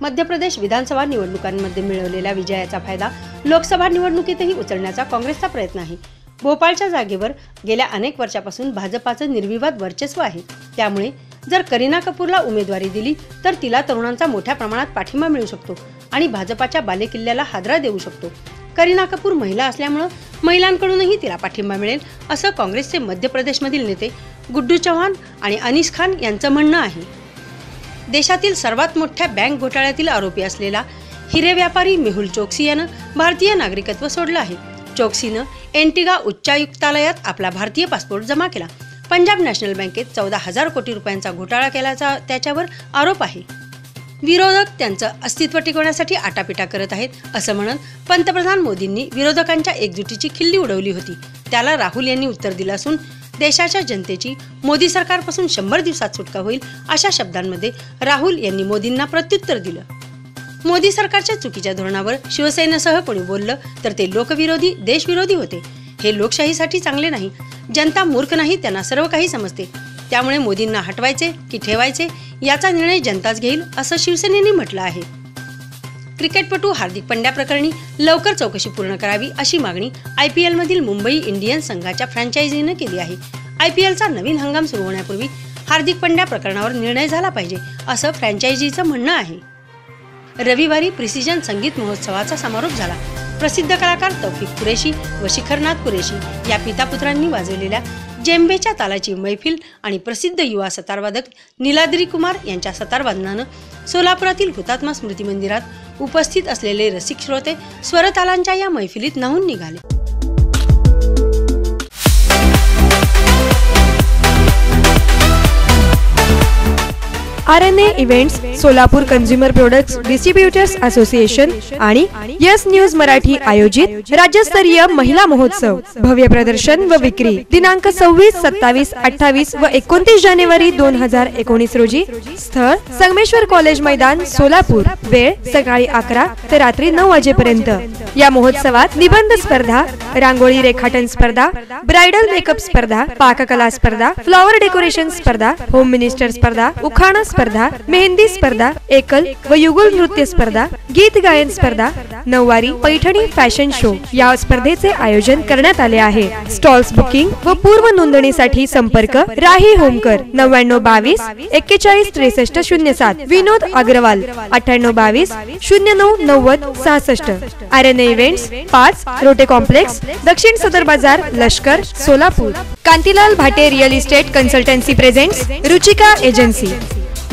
मध्य प्रदेश विधानसभा निवडणुकांमध्ये मिळवलेल्या विजयाचा फायदा लोकसभा निवडणुकीतही उचलण्याचा काँग्रेसचा प्रयत्न आहे. भोपाळच्या जागेवर गेल्या अनेक वर्षापासून भाजपाचं निर्विवाद वर्चस्व आहे. त्यामुळे जर करीना कपूरला उमेदवारी दिली तर तिला तरुणांचा मोठ्या प्रमाणात पाठिंबा मिळू शकतो आणि भाजपाच्या बालेकिल्ल्याला हादरा देऊ शकतो. करीना कपूर महिला असल्यामुळं महिलांकडूनही तिला पाठिंबा मिळेल असं काँग्रेसचे मध्य प्रदेशमधील नेते गुड्डू चव्हाण आणि अनिस खान यांचं म्हणणं आहे. देशातील सर्वात मोठ्या बँक घोटाळ्यातील आरोपी असलेला हिरे व्यापारी मेहुल चोक्सी यानं भारतीय नागरिकत्व सोडलं आहे. चोक्सीनं एंटिगा उच्चायुक्तालयात आपला भारतीय पासपोर्ट जमा केला. पंजाब नॅशनल बँकेत चौदा हजार कोटी रुपयांचा घोटाळा केल्याचा त्याच्यावर आरोप आहे. विरोधक त्यांचं अस्तित्व टिकवण्यासाठी आटापिटा करत आहेत असं म्हणत पंतप्रधान मोदींनी विरोधकांच्या एकजुटीची खिल्ली उडवली होती. त्याला राहुल यांनी उत्तर दिलं असून देशाच्या जनतेची मोदी सरकारपासून शंभर दिवसात सुटका होईल अशा शब्दांमध्ये राहुल यांनी मोदींना प्रत्युत्तर दिलं. मोदी सरकारच्या चुकीच्या धोरणावर शिवसेनेसह कोणी बोललं तर ते लोकविरोधी देशविरोधी होते. हे लोकशाहीसाठी चांगले नाही. जनता मूर्ख नाही त्यांना सर्व काही समजते. त्यामुळे मोदींना हटवायचे की ठेवायचे याचा निर्णय जनताच घेईल असं शिवसेनेने म्हटलं आहे. क्रिकेटपटू हार्दिक पंड्या प्रकरणी लवकर चौकशी पूर्ण करावी अशी मागणी आय पी एलमधील मुंबई इंडियन्स संघाच्या फ्रँचायझीनं केली आहे. आय पी एलचा नवीन हंगाम सुरू होण्यापूर्वी हार्दिक पंड्या प्रकरणावर निर्णय झाला पाहिजे असं फ्रँचायझीचं म्हणणं आहे. रविवारी प्रिसिजन संगीत महोत्सवाचा समारोप झाला. प्रसिद्ध कलाकार तौफिक कुरेशी व शिखरनाथ कुरेशी या पितापुत्रांनी वाजवलेल्या जेंबेच्या तालाची मैफिल आणि प्रसिद्ध युवा सतारवादक निलाद्री कुमार यांच्या सतारवादनानं सोलापुरातील हुतात्मा स्मृती मंदिरात उपस्थित असलेले रसिक श्रोते स्वरतालांच्या या मैफिलीत न्हावून निघाले. R N A events Solapur consumer products distributors association आणि यस न्यूज मराठी आयोजित राज्यस्तरीय महिला महोत्सव. भव्य प्रदर्शन व विक्री. दिनांक सव्वीस सत्तावीस अठ्ठावीस व एकोणतीस जानेवारी दोन हजार एकोणीस रोजी स्थळ संगमेश्वर कॉलेज मैदान सोलापूर. वेळ सकाळी अकरा ते रात्री नऊ वाजेपर्यंत. या महोत्सवात निबंध स्पर्धा रांगोळी रेखाटन स्पर्धा ब्रायडल मेकअप स्पर्धा पाककला स्पर्धा फ्लॉवर डेकोरेशन स्पर्धा होम मिनिस्टर स्पर्धा उखाणा स्पर्धा स्पर्धा मेहंदी स्पर्धा एकल व युगल नृत्य स्पर्धा गीत गायन स्पर्धा नऊवारी पैठणी फॅशन शो या स्पर्धेचे आयोजन करण्यात आले आहे. स्टॉल्स बुकिंग व पूर्व नोंदणीसाठी संपर्क राही होमकर नव्याण्णव बावीस एक्केचाळीस त्रेसष्ट शून्य सात. विनोद अग्रवाल अठ्ठ्याण्णव बावीस शून्य नऊ नव्वद सहासष्ट. आर एन इव्हेंट्स पाच रोटे कॉम्प्लेक्स दक्षिण सदर बाजार Lashkar Solapur. Kantilal Bhate real estate consultancy presents Ruchika agency.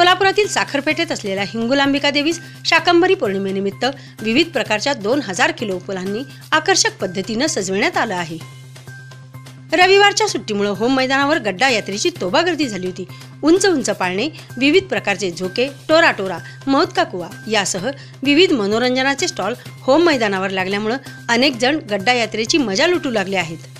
सोलापुरातील साखरपेठेत असलेल्या हिंगुलांबिका देवीस शाकंभरी पौर्णिमेनिमित्त विविध प्रकारच्या दोन हजार किलो फुलांनी आकर्षक पद्धतीनं सजवण्यात आलं आहे. रविवारच्या सुट्टीमुळे होम मैदानावर गड्डा यात्रेची तोबा गर्दी झाली होती. उंच उंच पाळणे विविध प्रकारचे झोके टोरा टोरा मौत कुवा यासह विविध मनोरंजनाचे स्टॉल होम मैदानावर लागल्यामुळं अनेक जण गड्डा यात्रेची मजा लुटू लागले आहेत.